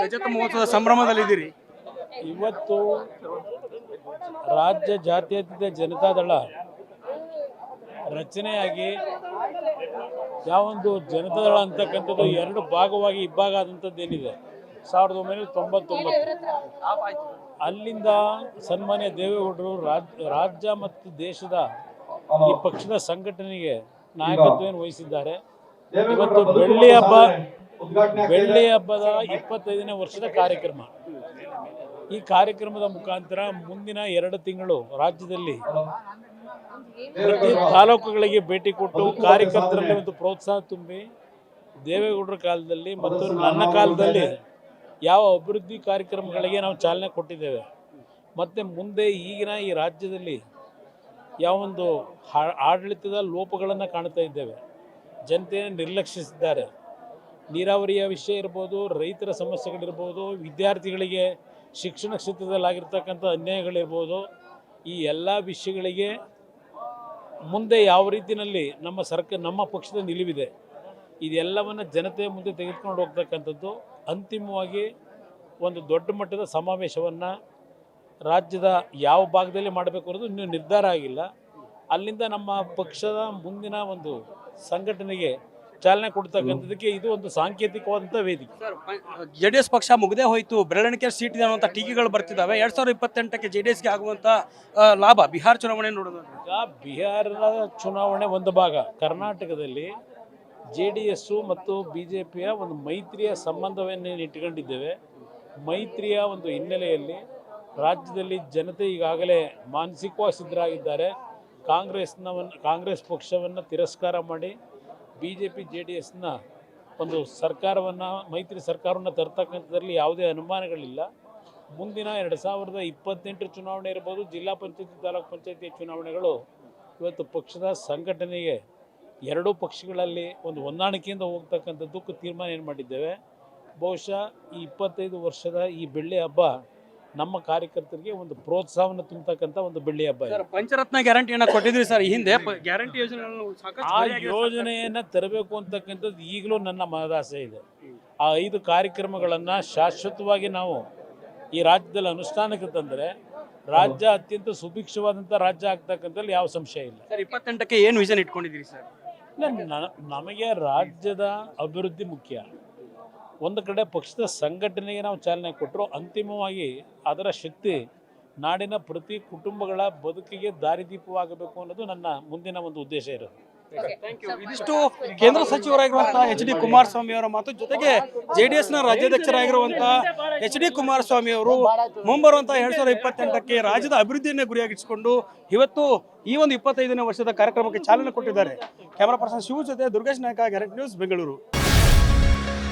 ರಜತ ಮಹೋತ್ಸವದ ಸಂಭ್ರಮದಲ್ಲಿದ್ದೀರಿ? ಇವತ್ತು ರಾಜ್ಯ ಜಾತ್ಯತೀತ ಜನತಾದಳ ರಚನೆಯಾಗಿ ಯಾವೊಂದು ಜನತಾದಳ ಅಂತಕ್ಕಂಥದ್ದು ಎರಡು ಭಾಗವಾಗಿ ಇಬ್ಬಾಗ ಆದಂಥದ್ದು ಏನಿದೆ? ಸಾವಿರದ ಒಂಬೈನೂರ ತೊಂಬತ್ತೊಂಬತ್ತು. ಅಲ್ಲಿಂದ ಸನ್ಮಾನ್ಯ ದೇವೇಗೌಡರು ರಾಜ್ಯ ಮತ್ತು ದೇಶದ ಈ ಪಕ್ಷದ ಸಂಘಟನೆಗೆ ನಾಯಕತ್ವವನ್ನು ವಹಿಸಿದ್ದಾರೆ? ಇವತ್ತು ಬೆಳ್ಳಿ ಹಬ್ಬ ಬೆಳ್ಳಿ ಹಬ್ಬದ ಇಪ್ಪತ್ತೈದನೇ ವರ್ಷದ ಕಾರ್ಯಕ್ರಮ. ಈ ಕಾರ್ಯಕ್ರಮದ ಮುಖಾಂತರ ಮುಂದಿನ ಎರಡು ತಿಂಗಳು ರಾಜ್ಯದಲ್ಲಿ ಪ್ರತಿ ತಾಲೂಕುಗಳಿಗೆ ಭೇಟಿ ಕೊಟ್ಟು ಕಾರ್ಯಕರ್ತರಲ್ಲಿ ಒಂದು ಪ್ರೋತ್ಸಾಹ ತುಂಬಿ ದೇವೇಗೌಡರ ಕಾಲದಲ್ಲಿ ಮತ್ತು ನನ್ನ ಕಾಲದಲ್ಲಿ ಯಾವ ಅಭಿವೃದ್ಧಿ ಕಾರ್ಯಕ್ರಮಗಳಿಗೆ ನಾವು ಚಾಲನೆ ಕೊಟ್ಟಿದ್ದೇವೆ. ಮತ್ತು ಮುಂದೆ ಈಗಿನ ಈ ರಾಜ್ಯದಲ್ಲಿ ಯಾವ ಒಂದು ಆಡಳಿತದ ಲೋಪಗಳನ್ನು ಕಾಣ್ತಾ ಇದ್ದೇವೆ. ಜನತೆಯನ್ನು ನಿರ್ಲಕ್ಷಿಸಿದ್ದಾರೆ. ನೀರಾವರಿಯ ವಿಷಯ ಇರ್ಬೋದು, ರೈತರ ಸಮಸ್ಯೆಗಳಿರ್ಬೋದು, ವಿದ್ಯಾರ್ಥಿಗಳಿಗೆ ಶಿಕ್ಷಣ ಕ್ಷೇತ್ರದಲ್ಲಾಗಿರ್ತಕ್ಕಂಥ ಅನ್ಯಾಯಗಳಿರ್ಬೋದು, ಈ ಎಲ್ಲ ವಿಷಯಗಳಿಗೆ ಮುಂದೆ ಯಾವ ರೀತಿಯಲ್ಲಿ ನಮ್ಮ ಸರ್ಕ ನಮ್ಮ ಪಕ್ಷದ ನಿಲುವಿದೆ, ಇದೆಲ್ಲವನ್ನು ಜನತೆ ಮುಂದೆ ತೆಗೆದುಕೊಂಡು ಹೋಗ್ತಕ್ಕಂಥದ್ದು ಅಂತಿಮವಾಗಿ ಒಂದು ದೊಡ್ಡ ಮಟ್ಟದ ಸಮಾವೇಶವನ್ನು ರಾಜ್ಯದ ಯಾವ ಭಾಗದಲ್ಲಿ ಮಾಡಬೇಕು ಅನ್ನೋದು ಇನ್ನೂ ನಿರ್ಧಾರ ಆಗಿಲ್ಲ. ಅಲ್ಲಿಂದ ನಮ್ಮ ಪಕ್ಷದ ಮುಂದಿನ ಒಂದು ಸಂಘಟನೆಗೆ ಚಾಲನೆ ಕೊಡ್ತಕ್ಕಂಥದ್ದಕ್ಕೆ ಇದು ಒಂದು ಸಾಂಕೇತಿಕವಾದಂಥ ವೇದಿಕೆ. ಜೆ ಡಿ ಎಸ್ ಪಕ್ಷ ಮುಗದೆ ಹೋಯಿತು ಬೆರಳಿಕೆ ಸೀಟ್ ಇದೆ ಅನ್ನುವಂಥ ಟೀಕೆಗಳು ಬರ್ತಿದ್ದಾವೆ. ಎರಡು ಸಾವಿರದ ಇಪ್ಪತ್ತೆಂಟಕ್ಕೆ ಜೆ ಡಿ ಎಸ್ಗೆ ಆಗುವಂಥ ಲಾಭ ಬಿಹಾರ್ ಚುನಾವಣೆ ಈಗ ಬಿಹಾರದ ಚುನಾವಣೆ ಒಂದು ಭಾಗ. ಕರ್ನಾಟಕದಲ್ಲಿ ಜೆ ಡಿ ಎಸ್ಸು ಮತ್ತು ಬಿ ಜೆ ಪಿಯ ಒಂದು ಮೈತ್ರಿಯ ಸಂಬಂಧವನ್ನು ಇಟ್ಕೊಂಡಿದ್ದೇವೆ ಮೈತ್ರಿಯ ಒಂದು ಹಿನ್ನೆಲೆಯಲ್ಲಿ ರಾಜ್ಯದಲ್ಲಿ ಜನತೆ ಈಗಾಗಲೇ ಮಾನಸಿಕವಾಗಿ ಸಿದ್ಧರಾಗಿದ್ದಾರೆ. ಕಾಂಗ್ರೆಸ್ನ ಕಾಂಗ್ರೆಸ್ ಪಕ್ಷವನ್ನು ತಿರಸ್ಕಾರ ಮಾಡಿ B J P J D ಎಸ್ನ ಒಂದು ಸರ್ಕಾರವನ್ನು, ಮೈತ್ರಿ ಸರ್ಕಾರವನ್ನು ತರ್ತಕ್ಕಂಥದ್ರಲ್ಲಿ ಯಾವುದೇ ಅನುಮಾನಗಳಿಲ್ಲ. ಮುಂದಿನ ಎರಡು ಸಾವಿರದ ಇಪ್ಪತ್ತೆಂಟು ಚುನಾವಣೆ ಇರ್ಬೋದು, ಜಿಲ್ಲಾ ಪಂಚಾಯತಿ, ತಾಲೂಕು ಪಂಚಾಯತಿ ಚುನಾವಣೆಗಳು ಇವತ್ತು ಪಕ್ಷದ ಸಂಘಟನೆಗೆ ಎರಡೂ ಪಕ್ಷಗಳಲ್ಲಿ ಒಂದು ಹೊಂದಾಣಿಕೆಯಿಂದ ಹೋಗ್ತಕ್ಕಂಥದ್ದಕ್ಕೂ ತೀರ್ಮಾನ ಏನು ಮಾಡಿದ್ದೇವೆ? ಬಹುಶಃ ಈ ಇಪ್ಪತ್ತೈದು ವರ್ಷದ ಈ ಬೆಳ್ಳಿ ಹಬ್ಬ ನಮ್ಮ ಕಾರ್ಯಕರ್ತರಿಗೆ ಒಂದು ಪ್ರೋತ್ಸಾಹವನ್ನು ತುಂಬತಕ್ಕಂಥ ಒಂದು ಬೆಳ್ಳಿ ಹಬ್ಬ. ಸರ್ ಪಂಚರತ್ನ ಗ್ಯಾರಂಟಿಯನ್ನು ಕೊಟ್ಟಿದ್ರಿ ಸರ್ ಈ ಹಿಂದೆ ಪ- ಗ್ಯಾರಂಟಿ ಯೋಜನೆ ಸಾಕಷ್ಟು ಆ ಜಾರಿಯಾಗಿದೆ ಸರ್. ಯೋಜನೆಯನ್ನು ತರಬೇಕು ಅಂತಕ್ಕಂಥದ್ದು ಈಗಲೂ ನನ್ನ ಮನದಾಸೆ ಇದೆ ಆ ಐದು ಕಾರ್ಯಕ್ರಮಗಳನ್ನು ಶಾಶ್ವತವಾಗಿ ನಾವು ಈ ರಾಜ್ಯದಲ್ಲಿ ಅನುಷ್ಠಾನಕ್ಕೆ ತಂದರೆ ರಾಜ್ಯ ಅತ್ಯಂತ ಸುಭಿಕ್ಷವಾದಂಥ ರಾಜ್ಯ ಆಗ್ತಕ್ಕಂಥದ್ದು ಯಾವ ಸಂಶಯ ಇಲ್ಲ ಸರ್ ಇಪ್ಪತ್ತೆಂಟಕ್ಕೆ ಏನು ವಿಷನ್ ಇಟ್ಕೊಂಡಿದ್ದೀರಿ ಸರ್ ಇಲ್ಲ ನ- ನಮಗೆ ರಾಜ್ಯದ ಅಭಿವೃದ್ಧಿ ಮುಖ್ಯ ಒಂದು ಕಡೆ ಪಕ್ಷದ ಸಂಘಟನೆಗೆ ನಾವು ಚಾಲನೆ ಕೊಟ್ಟರು ಅಂತಿಮವಾಗಿ ಅದರ ಶಕ್ತಿ ನಾಡಿನ ಪ್ರತಿ ಕುಟುಂಬಗಳ ಬದುಕಿಗೆ ದಾರಿದೀಪವಾಗಬೇಕು ಅನ್ನೋದು ನನ್ನ ಮುಂದಿನ ಒಂದು ಉದ್ದೇಶ ಇರೋದು. ಇದಿಷ್ಟು ಕೇಂದ್ರ ಸಚಿವರಾಗಿರುವಂತಹ ಎಚ್ ಡಿ ಕುಮಾರಸ್ವಾಮಿ ಅವರ ಮಾತು. ಜೊತೆಗೆ ಜೆಡಿಎಸ್ನ ರಾಜ್ಯಾಧ್ಯಕ್ಷರಾಗಿರುವಂತಹ ಎಚ್ ಡಿ ಕುಮಾರಸ್ವಾಮಿ ಅವರು ಮುಂಬರುವಂತಹ ಎರಡ್ ಸಾವಿರದ ಇಪ್ಪತ್ತೆಂಟಕ್ಕೆ ರಾಜ್ಯದ ಅಭಿವೃದ್ಧಿಯನ್ನೇ ಗುರಿಯಾಗಿಸಿಕೊಂಡು ಇವತ್ತು ಈ ಒಂದು ಇಪ್ಪತ್ತೈದನೇ ವರ್ಷದ ಕಾರ್ಯಕ್ರಮಕ್ಕೆ ಚಾಲನೆ ಕೊಟ್ಟಿದ್ದಾರೆ. ಕ್ಯಾಮರಾ ಪರ್ಸನ್ ಶಿವ ಜೊತೆ Durgesh Nayaka guarantee news Bengaluru